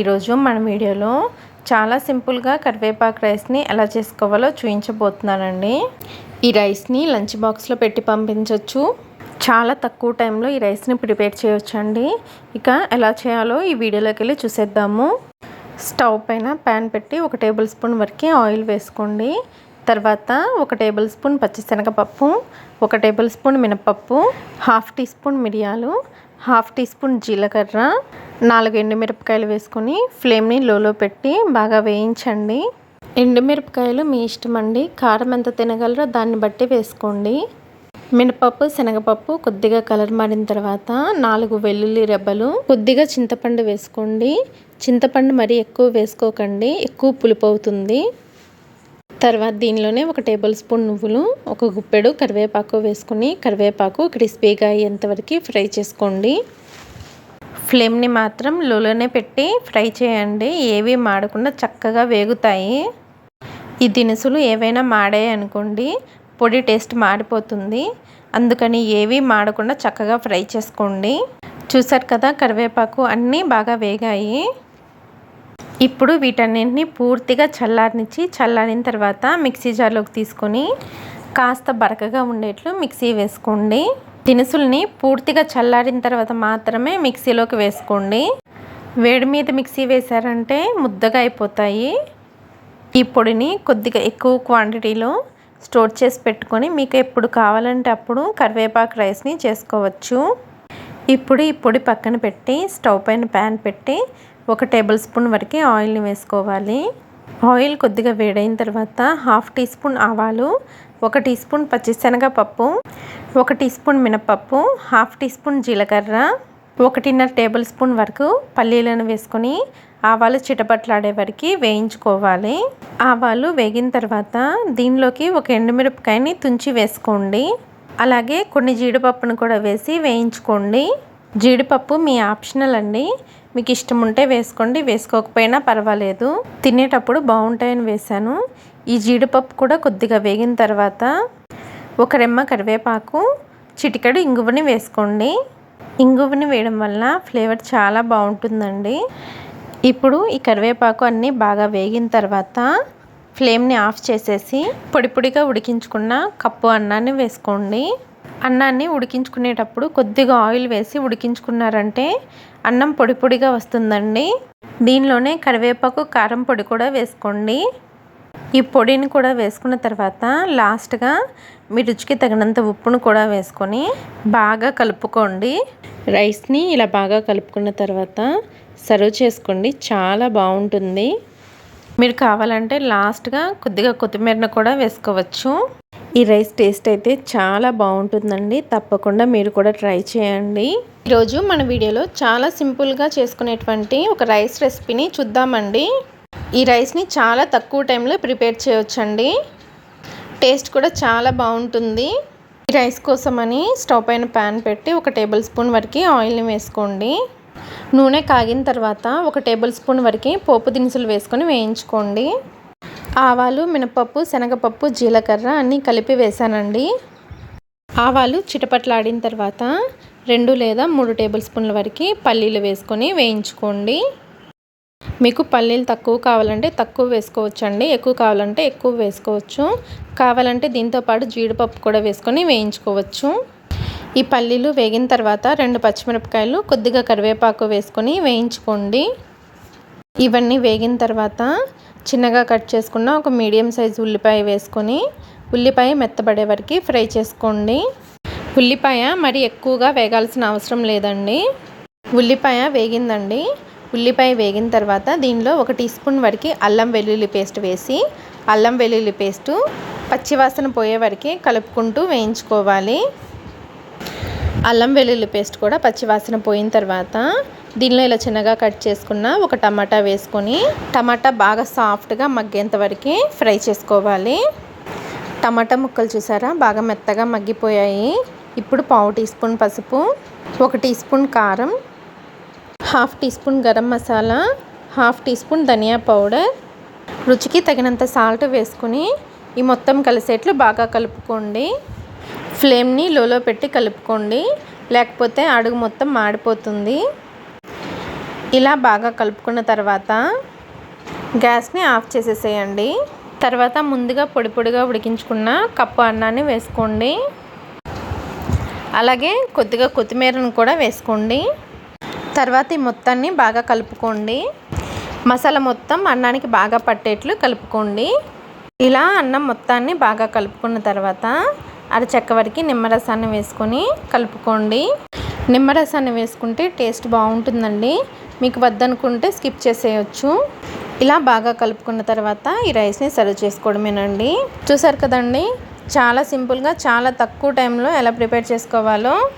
ఈరోజు మన వీడియోలో చాలా సింపుల్గా కరివేపాకు రైస్ని ఎలా చేసుకోవాలో చూపించబోతున్నానండి ఈ రైస్ని లంచ్ బాక్స్లో పెట్టి పంపించవచ్చు చాలా తక్కువ టైంలో ఈ రైస్ని ప్రిపేర్ చేయొచ్చండి. ఇక ఎలా చేయాలో ఈ వీడియోలోకి వెళ్ళి చూసేద్దాము. స్టవ్ పైన ప్యాన్ పెట్టి ఒక టేబుల్ స్పూన్ వరకు ఆయిల్ వేసుకోండి. తర్వాత ఒక టేబుల్ స్పూన్ పచ్చిశనగపప్పు ఒక టేబుల్ స్పూన్ మినపప్పు హాఫ్ టీ స్పూన్ మిరియాలు హాఫ్ టీ స్పూన్ జీలకర్ర నాలుగు ఎండుమిరపకాయలు వేసుకొని ఫ్లేమ్ని లోలో పెట్టి బాగా వేయించండి. ఎండుమిరపకాయలు మీ ఇష్టం అండి. కారం ఎంత తినగలరో దాన్ని బట్టి వేసుకోండి. మినపప్పు శనగపప్పు కొద్దిగా కలర్ మారిన తర్వాత నాలుగు వెల్లుల్లి రెబ్బలు కొద్దిగా చింతపండు వేసుకోండి. చింతపండు మరీ ఎక్కువ వేసుకోకండి. ఎక్కువ పులుపు అవుతుంది. తర్వాత దీనిలోనే ఒక టేబుల్ స్పూన్ నువ్వులు ఒక గుప్పెడు కరివేపాకు వేసుకుని కరివేపాకు క్రిస్పీగా అయ్యేంతవరకు ఫ్రై చేసుకోండి. ఫ్లేమ్ని మాత్రం లోలోనే పెట్టి ఫ్రై చేయండి. ఏవి మాడకుండా చక్కగా వేగుతాయి. ఈ దినుసులు ఏవైనా మాడాయి అనుకోండి పొడి టేస్ట్ మాడిపోతుంది అందుకని ఏవి మాడకుండా చక్కగా ఫ్రై చేసుకోండి. చూసారు కదా కరివేపాకు అన్నీ బాగా వేగాయి. ఇప్పుడు వీటన్నింటిని పూర్తిగా చల్లారనిచ్చి చల్లారిన తర్వాత మిక్సీ జార్లోకి తీసుకొని కాస్త బరకగా ఉండేట్లు మిక్సీ వేసుకోండి. దినుసుల్ని పూర్తిగా చల్లారిన తర్వాత మాత్రమే మిక్సీలోకి వేసుకోండి. వేడి మీద మిక్సీ వేశారంటే ముద్దగా అయిపోతాయి. ఈ పొడిని కొద్దిగా ఎక్కువ క్వాంటిటీలో స్టోర్ చేసి పెట్టుకొని మీకు ఎప్పుడు కావాలంటే అప్పుడు కరివేపాకు రైస్ని చేసుకోవచ్చు. ఇప్పుడు ఈ పొడి పక్కన పెట్టి స్టవ్ పైన ప్యాన్ పెట్టి ఒక టేబుల్ స్పూన్ వరకు ఆయిల్ని వేసుకోవాలి. ఆయిల్ కొద్దిగా వేడైన తర్వాత హాఫ్ టీ స్పూన్ ఆవాలు ఒక టీ స్పూన్ పచ్చిశనగపప్పు ఒక టీ స్పూన్ మినపప్పు హాఫ్ టీ స్పూన్ జీలకర్ర ఒకటిన్నర టేబుల్ స్పూన్ వరకు పల్లీలను వేసుకొని ఆవాలు చిటపట్లాడే వరకు వేయించుకోవాలి. ఆవాలు వేగిన తర్వాత దీనిలోకి ఒక ఎండుమిరపకాయని తుంచి వేసుకోండి. అలాగే కొన్ని జీడిపప్పును కూడా వేసి వేయించుకోండి. జీడిపప్పు మీ ఆప్షనల్ అండి. మీకు ఇష్టం ఉంటే వేసుకోండి వేసుకోకపోయినా పర్వాలేదు. తినేటప్పుడు బాగుంటాయని వేశాను. ఈ జీడిపప్పు కూడా కొద్దిగా వేగిన తర్వాత ఒక రెమ్మ కరివేపాకు చిటికెడు ఇంగువని వేసుకోండి. ఇంగువని వేయడం వల్ల ఫ్లేవర్ చాలా బాగుంటుందండి. ఇప్పుడు ఈ కరివేపాకు అన్నీ బాగా వేగిన తర్వాత ఫ్లేమ్ని ఆఫ్ చేసేసి పొడి పొడిగా ఉడికించుకున్న కప్పు అన్నాన్ని వేసుకోండి. అన్నాన్ని ఉడికించుకునేటప్పుడు కొద్దిగా ఆయిల్ వేసి ఉడికించుకున్నారంటే అన్నం పొడి పొడిగా వస్తుందండి. దీనిలోనే కరివేపాకు కారం పొడి కూడా వేసుకోండి. ఈ పొడిని కూడా వేసుకున్న తర్వాత లాస్ట్గా మీ రుచికి తగినంత ఉప్పును కూడా వేసుకొని బాగా కలుపుకోండి. రైస్ని ఇలా బాగా కలుపుకున్న తర్వాత సర్వ్ చేసుకోండి. చాలా బాగుంటుంది. మీరు కావాలంటే లాస్ట్గా కొద్దిగా కొత్తిమీరను కూడా వేసుకోవచ్చు. ఈ రైస్ టేస్ట్ అయితే చాలా బాగుంటుందండి. తప్పకుండా మీరు కూడా ట్రై చేయండి. ఈరోజు మన వీడియోలో చాలా సింపుల్గా చేసుకునేటువంటి ఒక రైస్ రెసిపీని చూద్దామండి. ఈ రైస్ని చాలా తక్కువ టైంలో ప్రిపేర్ చేయొచ్చండి. టేస్ట్ కూడా చాలా బాగుంటుంది. ఈ రైస్ కోసమని స్టవ్ పైన ప్యాన్ పెట్టి ఒక టేబుల్ స్పూన్ వరకు ఆయిల్ని వేసుకోండి. నూనె కాగిన తర్వాత ఒక టేబుల్ స్పూన్ వరకు పోపు దినుసులు వేసుకొని వేయించుకోండి. ఆవాలు మినపప్పు శనగపప్పు జీలకర్ర అన్నీ కలిపి వేసానండి. ఆవాలు చిటపట్లాడిన తర్వాత రెండు లేదా మూడు టేబుల్ స్పూన్ల వరకు పల్లీలు వేసుకొని వేయించుకోండి. మీకు పల్లీలు తక్కువ కావాలంటే తక్కువ వేసుకోవచ్చండి. ఎక్కువ కావాలంటే ఎక్కువ వేసుకోవచ్చు. కావాలంటే దీంతోపాటు జీడిపప్పు కూడా వేసుకొని వేయించుకోవచ్చు. ఈ పల్లీలు వేగిన తర్వాత రెండు పచ్చిమిరపకాయలు కొద్దిగా కరివేపాకు వేసుకొని వేయించుకోండి. ఇవన్నీ వేగిన తర్వాత చిన్నగా కట్ చేసుకున్న ఒక మీడియం సైజు ఉల్లిపాయ వేసుకొని ఉల్లిపాయ మెత్తబడే వరకు ఫ్రై చేసుకోండి. ఉల్లిపాయ మరి ఎక్కువగా వేగాల్సిన అవసరం లేదండి. ఉల్లిపాయ వేగిందండి. ఉల్లిపాయ వేగిన తర్వాత దీనిలో ఒక టీ స్పూన్ వరకు అల్లం వెల్లుల్లి పేస్ట్ వేసి అల్లం వెల్లుల్లి పేస్టు పచ్చివాసన పోయే వరకు కలుపుకుంటూ వేయించుకోవాలి. అల్లం వెల్లుల్లి పేస్ట్ కూడా పచ్చివాసన పోయిన తర్వాత దీనిలో ఇలా చిన్నగా కట్ చేసుకున్న ఒక టమాటా వేసుకొని టమాటా బాగా సాఫ్ట్గా మగ్గేంత వరకు ఫ్రై చేసుకోవాలి. టమాటా ముక్కలు చూసారా? బాగా మెత్తగా మగ్గిపోయాయి. ఇప్పుడు పావు టీ స్పూన్ పసుపు ఒక టీ స్పూన్ కారం half teaspoon garam masala half teaspoon ధనియా పౌడర్. రుచికి తగినంత సాల్ట్ వేసుకొని ఈ మొత్తం కలిసేట్లు బాగా కలుపుకోండి. ఫ్లేమ్ని లోలో పెట్టి కలుపుకోండి. లేకపోతే అడుగు మొత్తం మాడిపోతుంది. ఇలా బాగా కలుపుకున్న తర్వాత గ్యాస్ని ఆఫ్ చేసేసేయండి. తర్వాత ముందుగా పొడి పొడిగా ఉడికించుకున్న కప్పు అన్నాన్ని వేసుకోండి. అలాగే కొద్దిగా కొత్తిమీరను కూడా వేసుకోండి. తర్వాత ఈ మొత్తాన్ని బాగా కలుపుకోండి. మసాలా మొత్తం అన్నానికి బాగా పట్టేట్లు కలుపుకోండి. ఇలా అన్నం మొత్తాన్ని బాగా కలుపుకున్న తర్వాత అరచెక్క వరకు నిమ్మరసాన్ని వేసుకొని కలుపుకోండి. నిమ్మరసాన్ని వేసుకుంటే టేస్ట్ బాగుంటుందండి. మీకు వద్దనుకుంటే స్కిప్ చేసేయచ్చు. ఇలా బాగా కలుపుకున్న తర్వాత ఈ రైస్ని సర్వ్ చేసుకోవడమేనండి. చూసారు కదండి? చాలా సింపుల్గా చాలా తక్కువ టైంలో ఎలా ప్రిపేర్ చేసుకోవాలో.